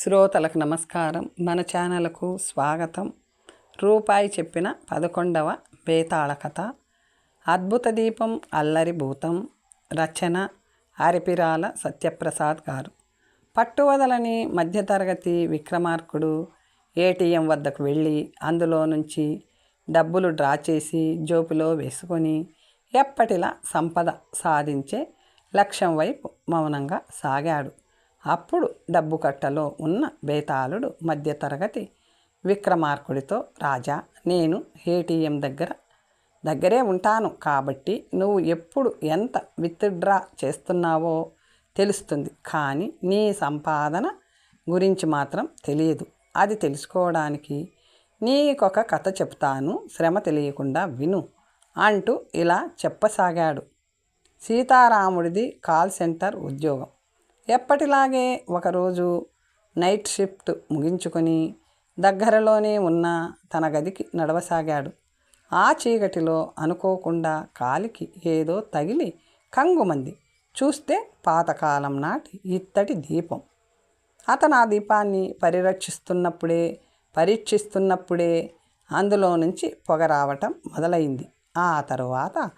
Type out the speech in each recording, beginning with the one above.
శ్రోతలకు నమస్కారం. మన ఛానల్కు స్వాగతం. రూపాయి చెప్పిన పదకొండవ బేతాళ కథ అద్భుత దీపం అల్లరి భూతం. రచన అరిపిరాల సత్యప్రసాద్ గారు. పట్టువదలని మధ్యతరగతి విక్రమార్కుడు ఏటీఎం వద్దకు వెళ్ళి అందులో నుంచి డబ్బులు డ్రా చేసి జోబులో వేసుకొని ఎప్పటిలా సంపద సాధించే లక్ష్యం వైపు మౌనంగా సాగాడు. అప్పుడు డబ్బు కట్టలో ఉన్న బేతాళుడు మధ్యతరగతి విక్రమార్కుడితో రాజా నేను ఏటీఎం దగ్గర దగ్గరే ఉంటాను కాబట్టి నువ్వు ఎప్పుడు ఎంత విత్డ్రా చేస్తున్నావో తెలుస్తుంది. కానీ నీ సంపాదన గురించి మాత్రం తెలియదు. అది తెలుసుకోవడానికి నీకొక కథ చెప్తాను. శ్రమ తెలియకుండా విను అంటూ ఇలా చెప్పసాగాడు. సీతారాముడిది కాల్ సెంటర్ ఉద్యోగం. ఎప్పటిలాగే ఒకరోజు నైట్ షిఫ్ట్ ముగించుకొని దగ్గరలోనే ఉన్న తన గదికి నడవసాగాడు. ఆ చీకటిలో అనుకోకుండా కాలికి ఏదో తగిలి కంగుమంది. చూస్తే పాతకాలం నాటి ఇత్తడి దీపం. అతను ఆ దీపాన్ని పరిరక్షిస్తున్నప్పుడే పరీక్షిస్తున్నప్పుడే అందులో నుంచి పొగ రావటం మొదలైంది. ఆ తరువాత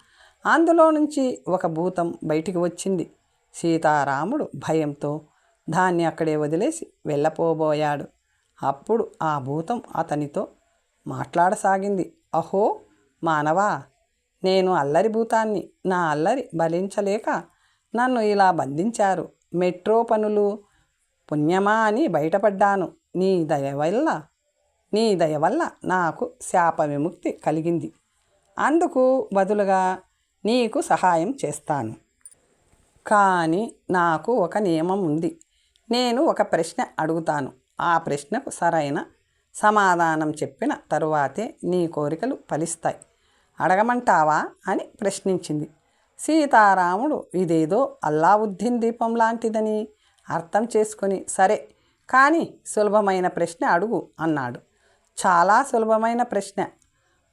అందులో నుంచి ఒక భూతం బయటికి వచ్చింది. సీతారాముడు భయంతో దాన్ని అక్కడే వదిలేసి వెళ్ళపోబోయాడు. అప్పుడు ఆ భూతం అతనితో మాట్లాడసాగింది. అహో మానవా నేను అల్లరి భూతాన్ని నా అల్లరి భరించలేక నన్ను ఇలా బంధించారు. మెట్రో పనులు పుణ్యమా అని బయటపడ్డాను. నీ దయ వల్ల నీ దయ వల్ల నాకు శాప విముక్తి కలిగింది. అందుకు బదులుగా నీకు సహాయం చేస్తాను. కానీ నాకు ఒక నియమం ఉంది. నేను ఒక ప్రశ్న అడుగుతాను. ఆ ప్రశ్నకు సరైన సమాధానం చెప్పిన తరువాతే నీ కోరికలు ఫలిస్తాయి. అడగమంటావా? అని ప్రశ్నించింది. సీతారాముడు ఇదేదో అల్లావుద్దీన్ దీపం లాంటిదని అర్థం చేసుకొని సరే కానీ సులభమైన ప్రశ్న అడుగు అన్నాడు. చాలా సులభమైన ప్రశ్న.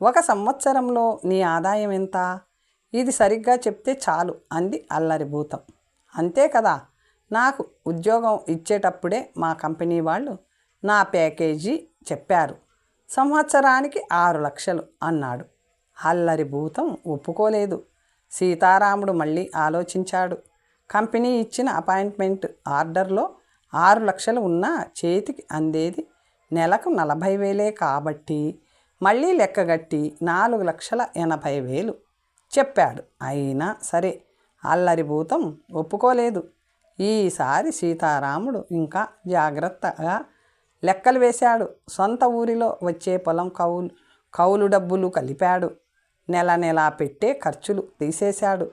ఒక సంవత్సరంలో నీ ఆదాయం ఎంత? ఇది సరిగ్గా చెప్తే చాలు అంది అల్లరిభూతం అంతే కదా? నాకు ఉద్యోగం ఇచ్చేటప్పుడే మా కంపెనీ వాళ్ళు నా ప్యాకేజీ చెప్పారు. సంవత్సరానికి ఆరు లక్షలు అన్నాడు. అల్లరి భూతం ఒప్పుకోలేదు. సీతారాముడు మళ్ళీ ఆలోచించాడు. కంపెనీ ఇచ్చిన అపాయింట్మెంట్ ఆర్డర్లో ఆరు లక్షలు ఉన్నా చేతికి అందేది నెలకు నలభై వేలే కాబట్టి మళ్ళీ లెక్కగట్టి నాలుగు లక్షల ఎనభై వేలు. చెప్పాడు. అయినా సరే అల్లరి భూతం ఒప్పుకోలేదు. ఈసారి సీతారాముడు ఇంకా జాగ్రత్తగా లెక్కలు వేశాడు. సొంత ఊరిలో వచ్చే పొలం కౌలు కౌలు డబ్బులు కలిపాడు. నెల నెలా పెట్టే ఖర్చులు తీసేశాడు.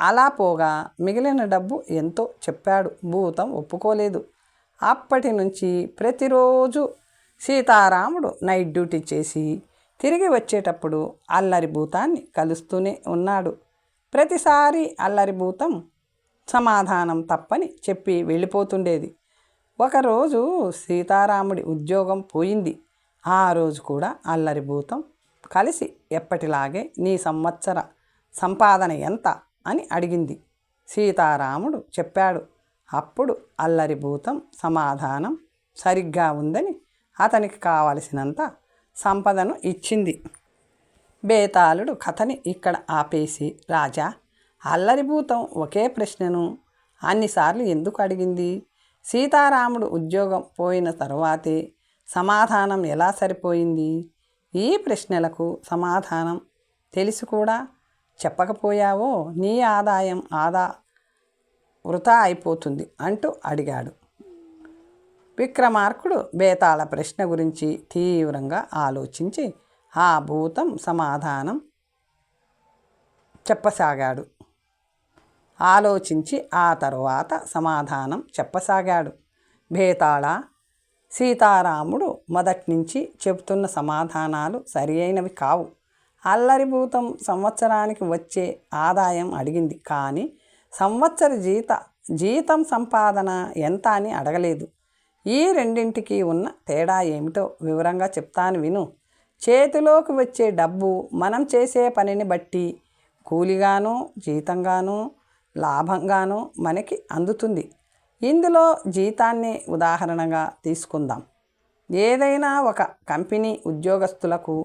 అలా పోగా మిగిలిన డబ్బు ఎంతో చెప్పాడు. భూతం ఒప్పుకోలేదు. అప్పటి నుంచి ప్రతిరోజు సీతారాముడు నైట్ డ్యూటీ చేసి తిరిగి వచ్చేటప్పుడు అల్లరి భూతాన్ని కలుస్తూనే ఉన్నాడు. ప్రతిసారి అల్లరి భూతం సమాధానం తప్పని చెప్పి వెళ్ళిపోతుండేది. ఒకరోజు సీతారాముడి ఉద్యోగం పోయింది. ఆ రోజు కూడా అల్లరి భూతం కలిసి ఎప్పటిలాగే నీ సంవత్సర సంపాదన ఎంత అని అడిగింది. సీతారాముడు చెప్పాడు అప్పుడు అల్లరి భూతం సమాధానం సరిగ్గా ఉందని అతనికి కావలసినంత సంపదను ఇచ్చింది. బేతాళుడు కథని ఇక్కడ ఆపేసి రాజా అల్లరిభూతం ఒకే ప్రశ్నను అన్నిసార్లు ఎందుకు అడిగింది? సీతారాముడు ఉద్యోగం పోయిన తరువాతే సమాధానం ఎలా సరిపోయింది? ఈ ప్రశ్నలకు సమాధానం తెలిసి కూడా? చెప్పకపోయావో నీ ఆదాయం ఆదా వృధా అయిపోతుంది అంటూ అడిగాడు. విక్రమార్కుడు బేతాళ ప్రశ్న గురించి తీవ్రంగా ఆలోచించి ఆ భూతం సమాధానం చెప్పసాగాడు. ఆలోచించి ఆ తరువాత సమాధానం చెప్పసాగాడు. బేతాళ సీతారాముడు మొదట్నుంచి చెబుతున్న సమాధానాలు సరి అయినవి కావు. అల్లరిభూతం సంవత్సరానికి వచ్చే ఆదాయం అడిగింది. కానీ సంవత్సర జీత జీతం సంపాదన ఎంత అని అడగలేదు. ఈ రెండింటికి ఉన్న తేడా ఏమిటో వివరంగా చెప్తాను విను. చేతిలోకి వచ్చే డబ్బు మనం చేసే పనిని బట్టి కూలిగానో జీతంగానో లాభంగాను మనకి అందుతుంది. ఇందులో జీతాన్ని ఉదాహరణగా తీసుకుందాం. ఏదైనా ఒక కంపెనీ ఉద్యోగస్తులకు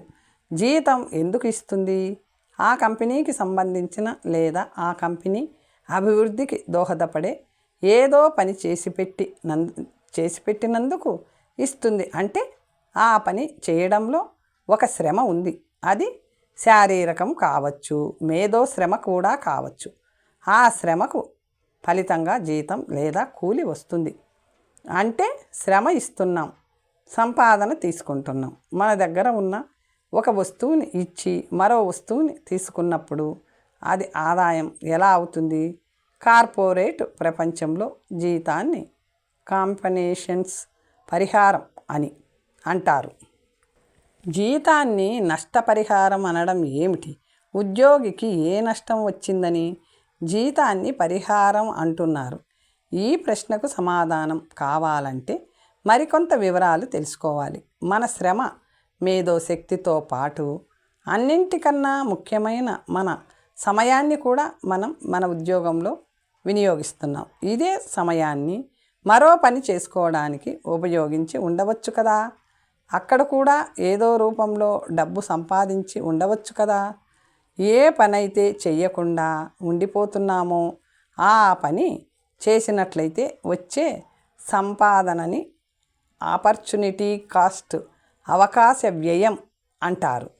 జీతం ఎందుకు ఇస్తుంది? ఆ కంపెనీకి సంబంధించిన లేదా ఆ కంపెనీ అభివృద్ధికి దోహదపడే ఏదో పని చేసి పెట్టి నందు చేసి పెట్టినందుకు ఇస్తుంది. అంటే ఆ పని చేయడంలో ఒక శ్రమ ఉంది. అది శారీరకం కావచ్చు మేధో శ్రమ కూడా కావచ్చు. ఆ శ్రమకు ఫలితంగా జీతం లేదా కూలి వస్తుంది. అంటే శ్రమ ఇస్తున్నాం సంపాదన తీసుకుంటున్నాం. మన దగ్గర ఉన్న ఒక వస్తువుని ఇచ్చి మరో వస్తువుని తీసుకున్నప్పుడు అది ఆదాయం ఎలా అవుతుంది? కార్పొరేట్ ప్రపంచంలో జీతాన్ని కాంపనేషన్స్ పరిహారం అని అంటారు. జీతాన్ని నష్టపరిహారం అనడం ఏమిటి? ఉద్యోగికి ఏ నష్టం వచ్చిందని జీతాన్ని పరిహారం అంటున్నారు. ఈ ప్రశ్నకు సమాధానం కావాలంటే మరికొంత వివరాలు తెలుసుకోవాలి. మన శ్రమ మేధో శక్తితో పాటు అన్నింటికన్నా ముఖ్యమైన మన సమయాన్ని కూడా మనం మన ఉద్యోగంలో వినియోగిస్తున్నాం. ఇదే సమయాన్ని మరో పని చేసుకోవడానికి ఉపయోగించి ఉండవచ్చు కదా. అక్కడ కూడా ఏదో రూపంలో డబ్బు సంపాదించి ఉండవచ్చు కదా. ఏ పని అయితే చెయ్యకుండా ఉండిపోతున్నామో ఆ పని చేసినట్లయితే వచ్చే సంపాదనని ఆపర్చునిటీ కాస్ట్ అవకాశ వ్యయం అంటారు.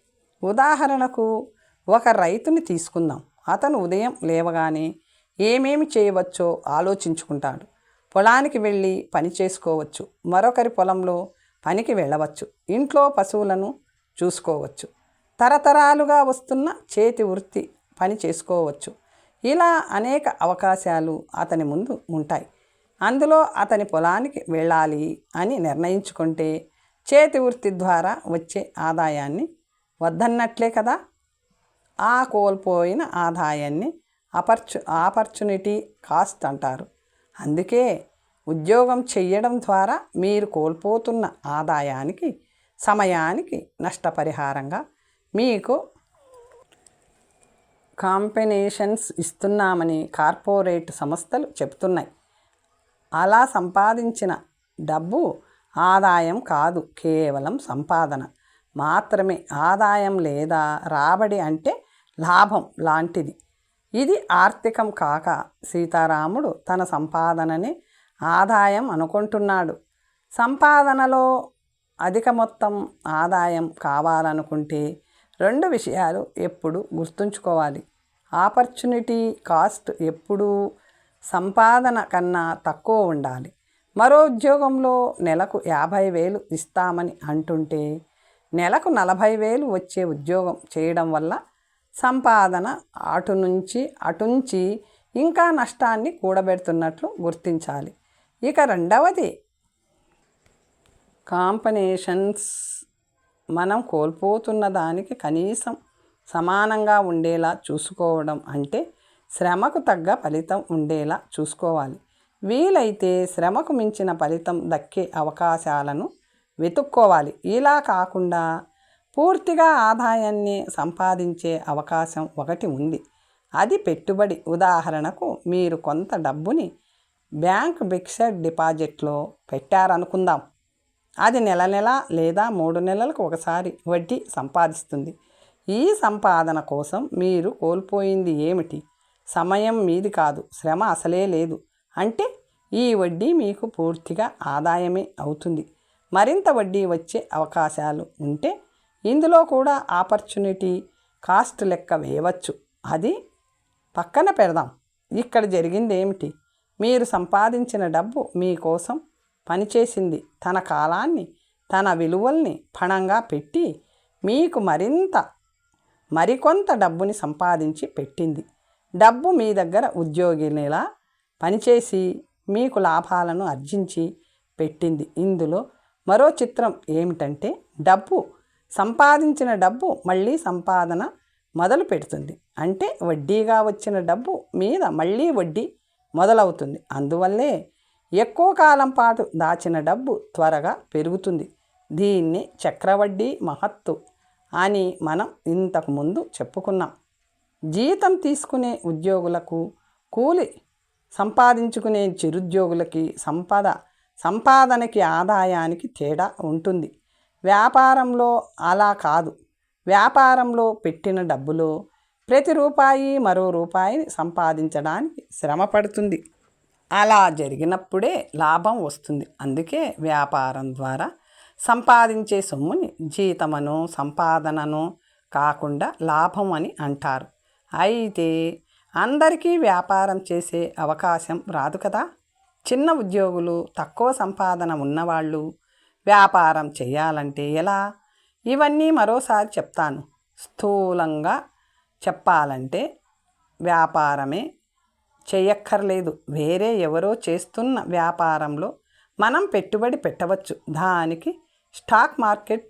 ఉదాహరణకు ఒక రైతుని తీసుకుందాం. అతను ఉదయం లేవగానే ఏమేమి చేయవచ్చో ఆలోచించుకుంటాడు. పొలానికి వెళ్ళి పని చేసుకోవచ్చు. మరొకరి పొలంలో పనికి వెళ్ళవచ్చు. ఇంట్లో పశువులను చూసుకోవచ్చు. తరతరాలుగా వస్తున్న చేతి వృత్తి పని చేసుకోవచ్చు. ఇలా అనేక అవకాశాలు అతని ముందు ఉంటాయి. అందులో అతని పొలానికి వెళ్ళాలి అని నిర్ణయించుకుంటే చేతి వృత్తి ద్వారా వచ్చే ఆదాయాన్ని వద్దన్నట్లే కదా? ఆ కోల్పోయిన ఆదాయాన్ని అపర్చు ఆపర్చునిటీ కాస్ట్ అంటారు. అందుకే ఉద్యోగం చెయ్యడం ద్వారా మీరు కోల్పోతున్న ఆదాయానికి సమయానికి నష్టపరిహారంగా మీకు కాంపెనేషన్స్ ఇస్తున్నామని కార్పొరేట్ సంస్థలు చెప్తున్నాయి అలా సంపాదించిన డబ్బు ఆదాయం కాదు కేవలం సంపాదన. మాత్రమే ఆదాయం లేదా రాబడి అంటే లాభం లాంటిది. ఇది ఆర్థికం కాక సీతారాముడు తన సంపాదనని ఆదాయం అనుకుంటున్నాడు. సంపాదనలో అధిక మొత్తం ఆదాయం కావాలనుకుంటే రెండు విషయాలు ఎప్పుడు గుర్తుంచుకోవాలి. ఆపర్చునిటీ కాస్ట్ ఎప్పుడూ సంపాదన కన్నా తక్కువ ఉండాలి. మరో ఉద్యోగంలో నెలకు యాభై వేలు ఇస్తామని అంటుంటే నెలకు నలభై వేలు వచ్చే ఉద్యోగం చేయడం వల్ల సంపాదన అటు నుంచి అటుంచి ఇంకా నష్టాన్ని కూడబెడుతున్నట్లు గుర్తించాలి. ఇక రెండవది కాంపనేషన్స్ మనం కోల్పోతున్న దానికి కనీసం సమానంగా ఉండేలా చూసుకోవడం అంటే శ్రమకు తగ్గ ఫలితం ఉండేలా చూసుకోవాలి. వీలైతే శ్రమకు మించిన ఫలితం దక్కే అవకాశాలను వెతుక్కోవాలి. ఇలా కాకుండా పూర్తిగా ఆదాయాన్ని సంపాదించే అవకాశం ఒకటి ఉంది. అది పెట్టుబడి. ఉదాహరణకు మీరు కొంత డబ్బుని బ్యాంక్ ఫిక్స్డ్ డిపాజిట్లో పెట్టారనుకుందాం. అది నెల నెల లేదా మూడు నెలలకు ఒకసారి వడ్డీ సంపాదిస్తుంది. ఈ సంపాదన కోసం మీరు కోల్పోయింది ఏమిటి? సమయం మీది కాదు. శ్రమ అసలే లేదు. అంటే ఈ వడ్డీ మీకు పూర్తిగా ఆదాయమే అవుతుంది. మరింత వడ్డీ వచ్చే అవకాశాలు ఉంటే ఇందులో కూడా ఆపర్చునిటీ కాస్ట్ లెక్క వేయవచ్చు. అది పక్కన పెడదాం. ఇక్కడ జరిగింది ఏమిటి? మీరు సంపాదించిన డబ్బు మీకోసం పనిచేసింది తన కాలాన్ని తన విలువల్ని పణంగా పెట్టి మీకు మరింత మరికొంత డబ్బుని సంపాదించి పెట్టింది. డబ్బు మీ దగ్గర ఉద్యోగినిలా పనిచేసి మీకు లాభాలను అర్జించి పెట్టింది. ఇందులో మరో చిత్రం ఏమిటంటే డబ్బు సంపాదించిన డబ్బు మళ్ళీ సంపాదన మొదలు పెడుతుంది. అంటే వడ్డీగా వచ్చిన డబ్బు మీద మళ్ళీ వడ్డీ మొదలవుతుంది. అందువల్లే ఎక్కువ కాలం పాటు దాచిన డబ్బు త్వరగా పెరుగుతుంది. దీన్ని చక్రవడ్డీ మహత్తు అని మనం ఇంతకుముందు చెప్పుకున్నాం. జీతం తీసుకునే ఉద్యోగులకు కూలి సంపాదించుకునే చిరుద్యోగులకి సంపద సంపాదనకి ఆదాయానికి తేడా ఉంటుంది. వ్యాపారంలో అలా కాదు. వ్యాపారంలో పెట్టిన డబ్బులో ప్రతి రూపాయి మరో రూపాయిని సంపాదించడానికి శ్రమ పడుతుంది. అలా జరిగినప్పుడే లాభం వస్తుంది. అందుకే వ్యాపారం ద్వారా సంపాదించే సొమ్ముని జీతమను సంపాదనను కాకుండా లాభం అని అంటారు. అయితే అందరికీ వ్యాపారం చేసే అవకాశం రాదు కదా? చిన్న ఉద్యోగులు తక్కువ సంపాదన ఉన్నవాళ్ళు వ్యాపారం చేయాలంటే ఎలా? ఇవన్నీ మరోసారి చెప్తాను. స్థూలంగా చెప్పాలంటే వ్యాపారమే చేయక్కర్లేదు. వేరే ఎవరో చేస్తున్న వ్యాపారంలో మనం పెట్టుబడి పెట్టవచ్చు. దానికి స్టాక్ మార్కెట్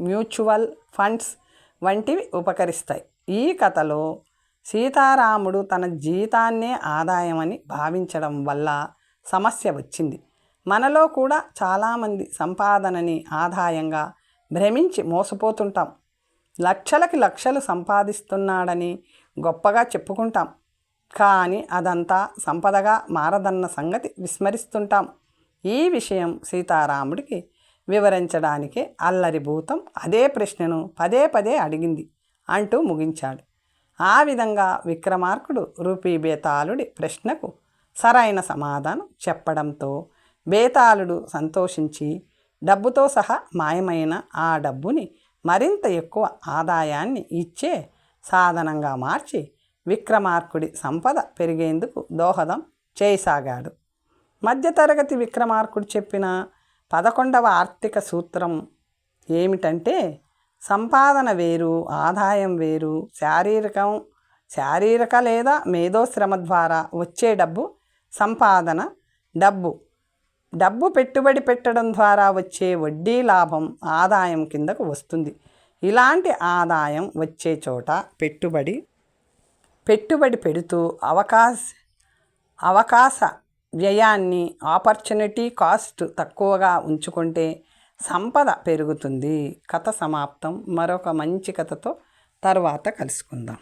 మ్యూచువల్ ఫండ్స్ వంటివి ఉపకరిస్తాయి. ఈ కథలో సీతారాముడు తన జీతాన్నే ఆదాయమని భావించడం వల్ల సమస్య వచ్చింది. మనలో కూడా చాలామంది సంపాదనని ఆదాయంగా భ్రమించి మోసపోతుంటాం. లక్షలకి లక్షలు సంపాదిస్తున్నాడని గొప్పగా చెప్పుకుంటాం. కానీ అదంతా సంపదగా మారదన్న సంగతి విస్మరిస్తుంటాం. ఈ విషయం సీతారాముడికి వివరించడానికే అల్లరిభూతం అదే ప్రశ్నను పదే పదే అడిగింది అంటూ ముగించాడు. ఆ విధంగా విక్రమార్కుడు రూపీబేతాళుడి ప్రశ్నకు సరైన సమాధానం చెప్పడంతో బేతాళుడు సంతోషించి డబ్బుతో సహా మాయమైన ఆ డబ్బుని మరింత ఎక్కువ ఆదాయాన్ని ఇచ్చే సాధనంగా మార్చి విక్రమార్కుడి సంపద పెరిగేందుకు దోహదం చేయసాగాడు. మధ్యతరగతి విక్రమార్కుడు చెప్పిన పదకొండవ ఆర్థిక సూత్రం ఏమిటంటే సంపాదన వేరు ఆదాయం వేరు శారీరకం శారీరక లేదా మేధోశ్రమ ద్వారా వచ్చే డబ్బు సంపాదన డబ్బు డబ్బు పెట్టుబడి పెట్టడం ద్వారా వచ్చే వడ్డీ లాభం ఆదాయం కిందకు వస్తుంది. ఇలాంటి ఆదాయం వచ్చే చోట పెట్టుబడి పెట్టుబడి పెడుతూ అవకాశ అవకాశ వ్యయాన్ని ఆపర్చునిటీ కాస్ట్ తక్కువగా ఉంచుకుంటే సంపద పెరుగుతుంది. కథ సమాప్తం. మరొక మంచి కథతో తర్వాత కలుసుకుందాం.